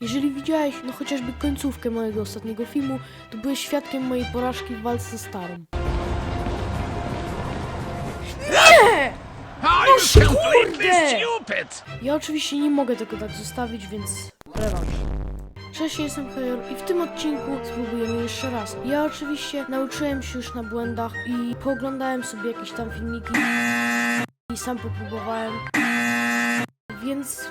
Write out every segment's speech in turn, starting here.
Jeżeli widziałeś no chociażby końcówkę mojego ostatniego filmu, to byłeś świadkiem mojej porażki w walce z starą. Nie! No kurde! stupid? Ja oczywiście nie mogę tego tak zostawić, więc rewanż. Cześć, ja jestem Hejor i w tym odcinku spróbujemy jeszcze raz. Ja oczywiście nauczyłem się już na błędach i pooglądałem sobie jakieś tam filmiki i sam popróbowałem. Więc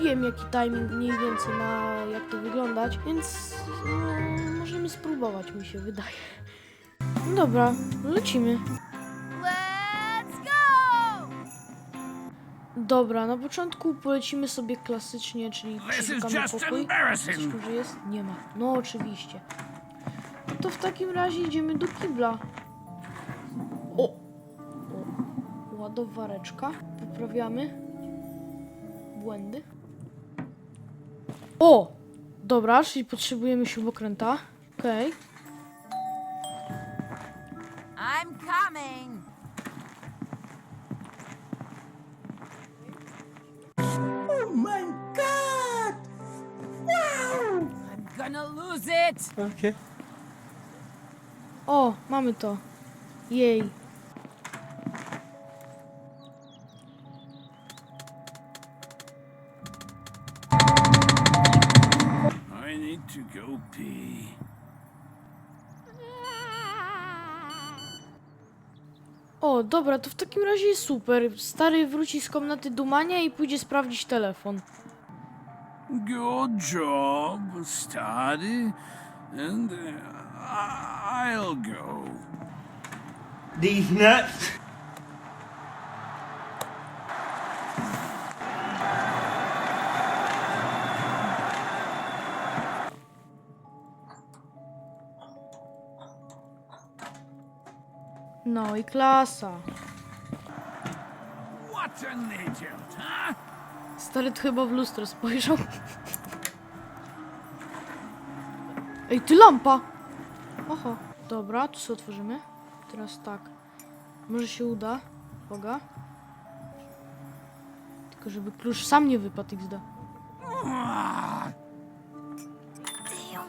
wiem jaki timing mniej więcej ma jak to wyglądać, więc no, możemy spróbować mi się wydaje. No dobra, lecimy. Let's go! Dobra, na początku polecimy sobie klasycznie, czyli just pokój. Coś tu, że jest? Nie ma. No oczywiście. No to w takim razie idziemy do kibla. O! o. Ładowareczka. Poprawiamy. Błędy. O! Dobra, czyli potrzebujemy śrubokręta. Okej. I'm coming. Oh my god! Wow! I'm gonna lose it. Okay. O, mamy to. Jej. To go pee. O, dobra, to w takim razie jest super. Stary wróci z komnaty dumania i pójdzie sprawdzić telefon. Good job, study, and uh, I'll go. These nuts. No i klasa. Stary tu chyba w lustro spojrzał. Ej, ty lampa! Oho. Dobra, tu sobie otworzymy. Teraz tak. Może się uda. Boga. Tylko żeby klucz sam nie wypadł XD.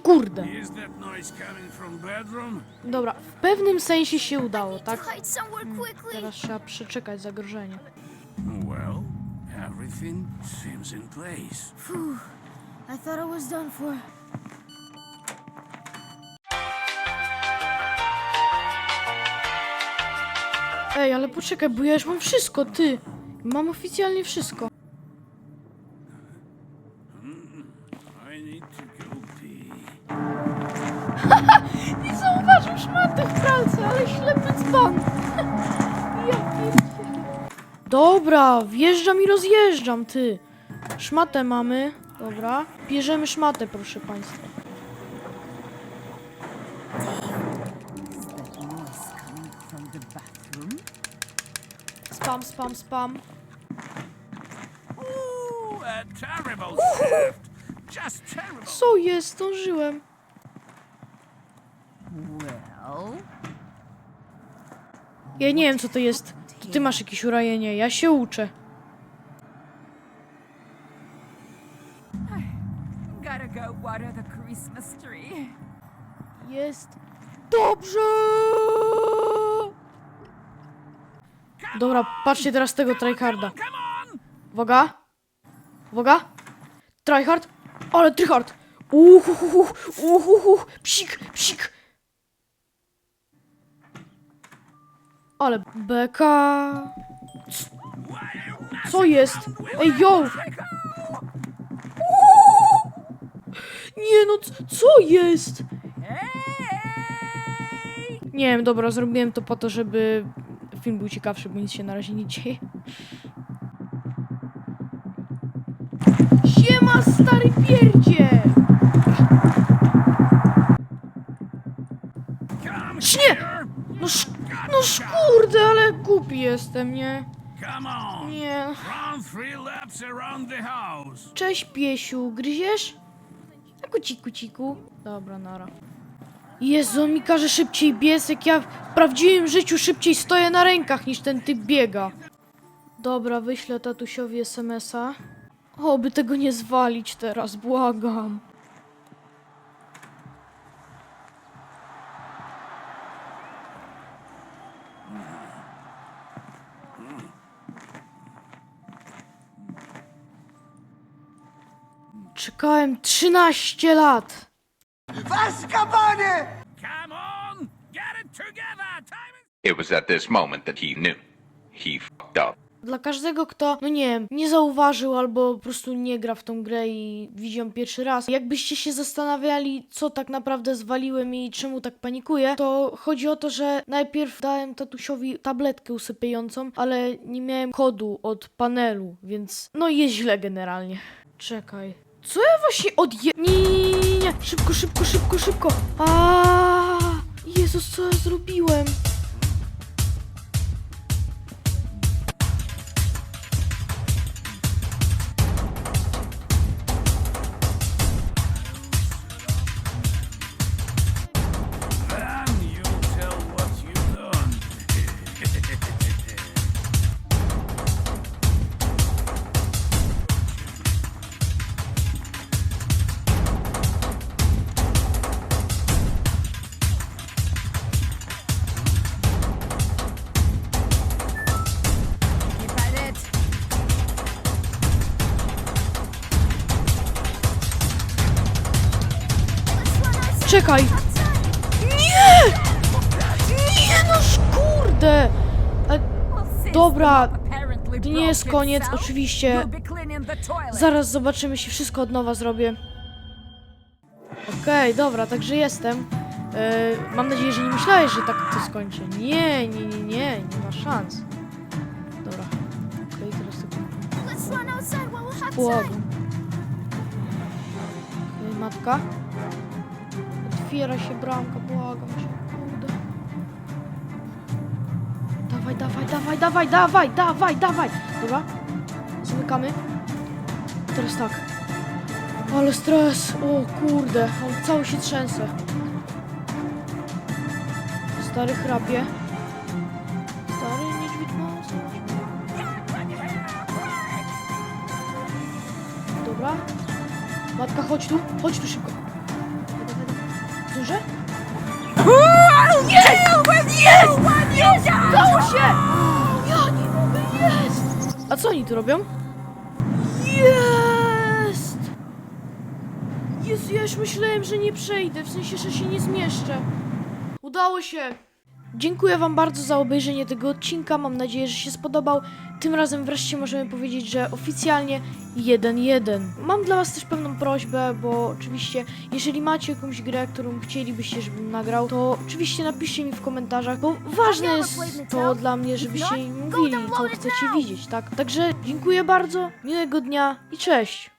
Kurde. Dobra, w pewnym sensie się udało, tak? Quickly. Teraz trzeba przeczekać zagrożenie. Well, everything seems in place. I thought I was done for. Ej, ale poczekaj, bo ja już mam wszystko, ty. Mam oficjalnie wszystko. Dobra, wjeżdżam i rozjeżdżam, ty. Szmatę mamy. Dobra. Bierzemy szmatę, proszę państwa. Spam, spam, spam. Co jest? Zdążyłem. Ja nie wiem, co to jest. To ty masz jakieś urajenie. Ja się uczę. gotta go water the Christmas tree. Jest dobrze! Dobra, patrzcie teraz tego tryharda. Uwaga! Uwaga! Tryhard! Ale tryhard! Uhuhuhu! Uhuhu! Psik! Psik! Ale beka! Co jest? Ej, yo! Nie no, co jest? Nie wiem, dobra, zrobiłem to po to, żeby film był ciekawszy, bo nic się na razie nie dzieje. Siema, stary pierdzie! Śnie! No, sz no szkurde, ale głupi jestem, nie? Nie. Cześć, piesiu, gryziesz? A kuciku, ciku. Dobra, nara. Jezu, on mi każe szybciej biec, jak ja w prawdziwym życiu szybciej stoję na rękach niż ten typ biega. Dobra, wyślę tatusiowi smsa. Oby tego nie zwalić teraz, błagam. Czekałem 13 lat. Come on! Get it together! Time is... It was at this moment that he knew. He fucked up. Dla każdego, kto, no nie wiem, nie zauważył albo po prostu nie gra w tą grę i widzi ją pierwszy raz, jakbyście się zastanawiali, co tak naprawdę zwaliłem i czemu tak panikuję, to chodzi o to, że najpierw dałem tatusiowi tabletkę usypiającą, ale nie miałem kodu od panelu, więc no jest źle generalnie. Czekaj. Co ja właśnie odje... Nie, nie, nie, nie. Szybko, szybko, szybko, szybko. A, Jezus, co ja zrobiłem? Czekaj! Nie! Nie no kurde! A since Dobra, to nie jest koniec, oczywiście. Zaraz zobaczymy, się wszystko od nowa zrobię. Okej, dobra, także jestem. E, mam nadzieję, że nie myślałeś, że tak to skończę. Nie, nie, nie, nie, nie ma szans. Dobra. Okej, teraz tylko błagam. matka. Otwiera się bramka, błagam cię, kurde. Dawaj, dawaj, dawaj, dawaj, dawaj, dawaj, dawaj. Dobra. Zamykamy. Teraz tak. Ale stres. O kurde, on cały się trzęsę. Stary chrapie. Stary niedźwiedź ma Dobra. Matka, chodź tu, chodź tu szybko. Dawaj. Zdążę? Jest! Jest! Jest! Udało się! Ja nie mogę, jest! A co oni tu robią? Jest! Jezu, ja już myślałem, że nie przejdę, w sensie, że się nie zmieszczę. Udało się! Dziękuję Wam bardzo za obejrzenie tego odcinka. Mam nadzieję, że się spodobał. Tym razem wreszcie możemy powiedzieć, że oficjalnie 1-1. Mam dla Was też pewną prośbę, bo oczywiście, jeżeli macie jakąś grę, którą chcielibyście, żebym nagrał, to oczywiście napiszcie mi w komentarzach, bo ważne jest to dla mnie, żebyście mi mówili, co chcecie widzieć, tak? Także dziękuję bardzo, miłego dnia i cześć!